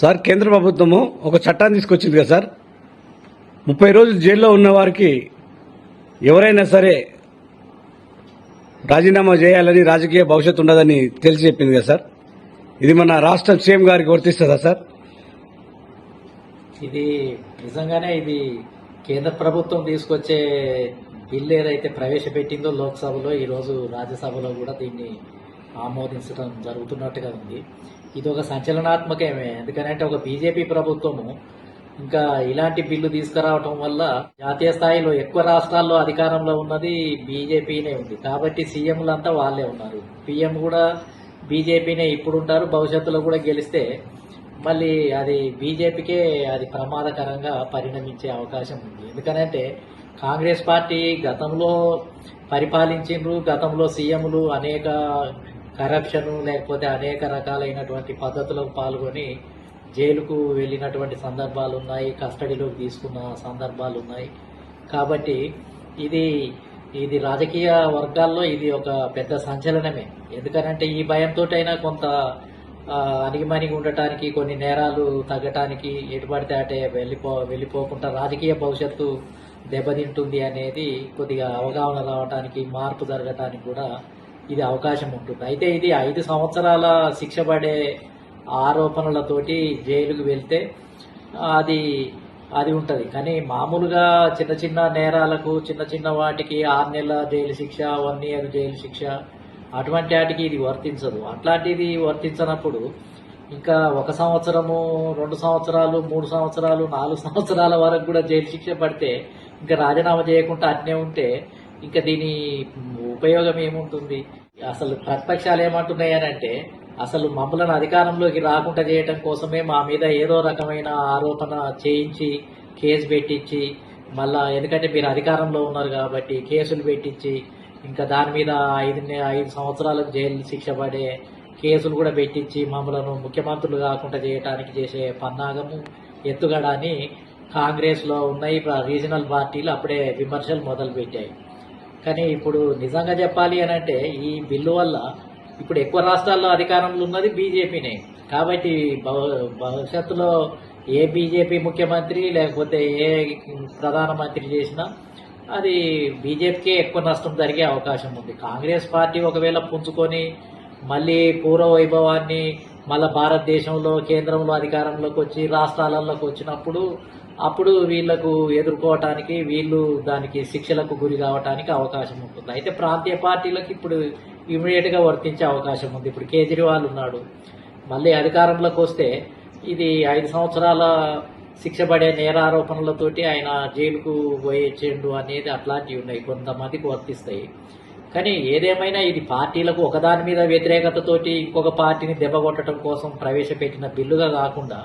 Sir కేంద్ర ప్రభుత్వము ఒక చట్టాన్ని తీసుకొచ్చింది కదా సార్. ముప్పై రోజులు జైల్లో ఉన్న వారికి ఎవరైనా సరే రాజీనామా చేయాలని రాజకీయ భవిష్యత్తు ఉండదని తెలిసి చెప్పింది కదా సార్. ఇది మన రాష్ట్ర సీఎం గారికి వర్తిస్తుందా సార్? ఇది నిజంగానే ఇది కేంద్ర ప్రభుత్వం తీసుకొచ్చే బిల్లు ఏదైతే ప్రవేశపెట్టిందో లోక్సభలో ఈరోజు రాజ్యసభలో కూడా దీన్ని ఆమోదించడం జరుగుతున్నట్టుగా ఉంది. ఇది ఒక సంచలనాత్మకమే. ఎందుకనంటే ఒక బీజేపీ ప్రభుత్వము ఇంకా ఇలాంటి బిల్లు తీసుకురావటం వల్ల జాతీయ స్థాయిలో ఎక్కువ రాష్ట్రాల్లో అధికారంలో ఉన్నది బీజేపీనే ఉంది. కాబట్టి సీఎంలంతా వాళ్ళే ఉన్నారు. పీఎం కూడా బీజేపీనే ఇప్పుడు ఉంటారు భవిష్యత్తులో కూడా గెలిస్తే మళ్ళీ అది బీజేపీకే అది ప్రమాదకరంగా పరిణమించే అవకాశం ఉంది. ఎందుకనంటే కాంగ్రెస్ పార్టీ గతంలో పరిపాలించిండ్రు గతంలో సీఎంలు అనేక కరప్షన్ లేకపోతే అనేక రకాలైనటువంటి పద్ధతులకు పాల్గొని జైలుకు వెళ్ళినటువంటి సందర్భాలు ఉన్నాయి కస్టడీలోకి తీసుకున్న సందర్భాలు ఉన్నాయి కాబట్టి ఇది ఇది రాజకీయ వర్గాల్లో ఇది ఒక పెద్ద సంచలనమే. ఎందుకనంటే ఈ భయంతో అయినా కొంత ఆ, అణిగిమణిగి ఉండటానికి కొన్ని నేరాలు తగ్గటానికి ఎటు పడితే అటే వెళ్ళిపో వెళ్ళిపోకుండా రాజకీయ భవిష్యత్తు దెబ్బతింటుంది అనేది కొద్దిగా అవగాహన రావడానికి మార్పు జరగటానికి కూడా ఇది అవకాశం ఉంటుంది. అయితే ఇది ఐదు సంవత్సరాల శిక్ష పడే ఆరోపణలతోటి జైలుకు వెళ్తే అది అది ఉంటుంది. కానీ మామూలుగా చిన్న చిన్న నేరాలకు చిన్న చిన్న వాటికి ఆరు నెలల జైలు శిక్ష వన్ ఇయర్ జైలు శిక్ష అటువంటి వాటికి ఇది వర్తించదు. అట్లాంటిది వర్తించనప్పుడు ఇంకా ఒక సంవత్సరము రెండు సంవత్సరాలు మూడు సంవత్సరాలు నాలుగు సంవత్సరాల వరకు కూడా జైలు శిక్ష పడితే ఇంకా రాజీనామా చేయకుండా అట్నే ఉంటే ఇంకా దీని ఉపయోగం ఏముంటుంది? అసలు ప్రతిపక్షాలు ఏమంటున్నాయనంటే అసలు మమ్మలను అధికారంలోకి రాకుండా చేయటం కోసమే మా మీద ఏదో రకమైన ఆరోపణ చేయించి కేసు పెట్టించి మళ్ళా ఎందుకంటే మీరు అధికారంలో ఉన్నారు కాబట్టి కేసులు పెట్టించి ఇంకా దాని మీద ఐదు ఐదు సంవత్సరాలకు జైలు శిక్ష పడే కేసులు కూడా పెట్టించి మమ్మలను ముఖ్యమంత్రులు కాకుండా చేయడానికి చేసే పన్నాగము ఎత్తుగడని కాంగ్రెస్లో ఉన్నాయి ప్ర- రీజనల్ పార్టీలు అప్పుడే విమర్శలు మొదలుపెట్టాయి. కానీ ఇప్పుడు నిజంగా చెప్పాలి అని అంటే ఈ బిల్లు వల్ల ఇప్పుడు ఎక్కువ రాష్ట్రాల్లో అధికారంలో ఉన్నది బీజేపీనే. కాబట్టి భవిష్యత్తులో ఏ బీజేపీ ముఖ్యమంత్రి లేకపోతే ఏ ప్రధానమంత్రి చేసినా అది బీజేపీకే ఎక్కువ నష్టం జరిగే అవకాశం ఉంది. కాంగ్రెస్ పార్టీ ఒకవేళ పుంజుకొని మళ్ళీ పూర్వ వైభవాన్ని మళ్ళీ భారతదేశంలో కేంద్రంలో అధికారంలోకి వచ్చి రాష్ట్రాలలోకి వచ్చినప్పుడు అప్పుడు వీళ్ళకు ఎదుర్కోవటానికి వీళ్ళు దానికి శిక్షలకు గురి కావటానికి అవకాశం ఉంటుంది. అయితే ప్రాంతీయ పార్టీలకు ఇప్పుడు ఇమీడియట్గా వర్తించే అవకాశం ఉంది. ఇప్పుడు కేజ్రీవాల్ ఉన్నాడు. మళ్ళీ అధికారంలోకి వస్తే ఇది ఐదు సంవత్సరాల శిక్ష పడే నేరారోపణలతోటి ఆయన జైలుకు పోయేచ్చేండు అనేది అట్లాంటివి ఉన్నాయి. కొంతమందికి వర్తిస్తాయి. కానీ ఏదేమైనా ఇది పార్టీలకు ఒకదాని మీద వ్యతిరేకతతోటి ఇంకొక పార్టీని దెబ్బ కొట్టడం కోసం ప్రవేశపెట్టిన బిల్లుగా కాకుండా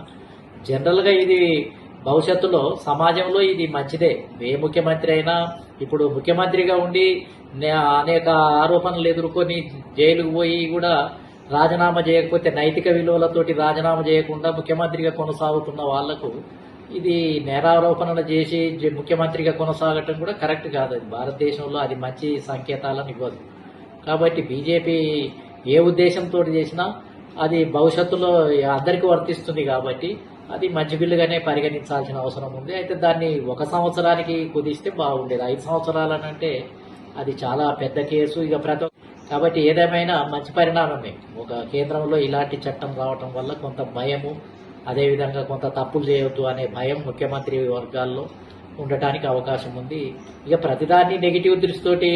జనరల్గా ఇది భవిష్యత్తులో సమాజంలో ఇది మంచిదే. ఏ ముఖ్యమంత్రి అయినా ఇప్పుడు ముఖ్యమంత్రిగా ఉండి నే- అనేక ఆరోపణలు ఎదుర్కొని జైలుకు పోయి కూడా రాజీనామా చేయకపోతే నైతిక విలువలతోటి రాజీనామా చేయకుండా ముఖ్యమంత్రిగా కొనసాగుతున్న వాళ్ళకు ఇది నేరారోపణలు చేసి ముఖ్యమంత్రిగా కొనసాగటం కూడా కరెక్ట్ కాదు. అది భారతదేశంలో అది మంచి సంకేతాలను ఇవ్వదు. కాబట్టి బీజేపీ ఏ ఉద్దేశంతో చేసినా అది భవిష్యత్తులో అందరికీ వర్తిస్తుంది కాబట్టి అది మంచి బిల్లుగానే పరిగణించాల్సిన అవసరం ఉంది. అయితే దాన్ని ఒక సంవత్సరానికి కుదిస్తే బాగుండేది. ఐదు సంవత్సరాలనంటే అది చాలా పెద్ద కేసు. ఇక ప్రతి కాబట్టి ఏదేమైనా మంచి పరిణామమే. ఒక కేంద్రంలో ఇలాంటి చట్టం రావటం వల్ల కొంత భయము అదేవిధంగా కొంత తప్పులు చేయొద్దు అనే భయం ముఖ్యమంత్రి వర్గాల్లో ఉండటానికి అవకాశం ఉంది. ఇక ప్రతిదాన్ని నెగిటివ్ దృష్టితోటి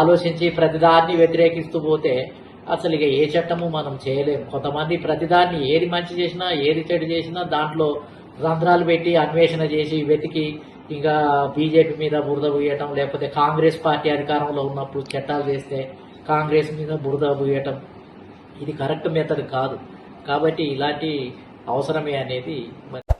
ఆలోచించి ప్రతిదాన్ని వ్యతిరేకిస్తూ పోతే అసలు ఇక ఏ చట్టము మనం చేయలేము కొంతమంది ప్రతిదాన్ని ఏది మంచి చేసినా ఏది చెడు చేసినా దాంట్లో రంధ్రాలు పెట్టి అన్వేషణ చేసి వెతికి ఇంకా బీజేపీ మీద బురద పూయటం లేకపోతే కాంగ్రెస్ పార్టీ అధికారంలో ఉన్నప్పుడు చట్టాలు చేస్తే కాంగ్రెస్ మీద బురద పూయటం. ఇది కరెక్ట్ మెథడ్ కాదు. కాబట్టి ఇలాంటి అవసరమే అనేది మరి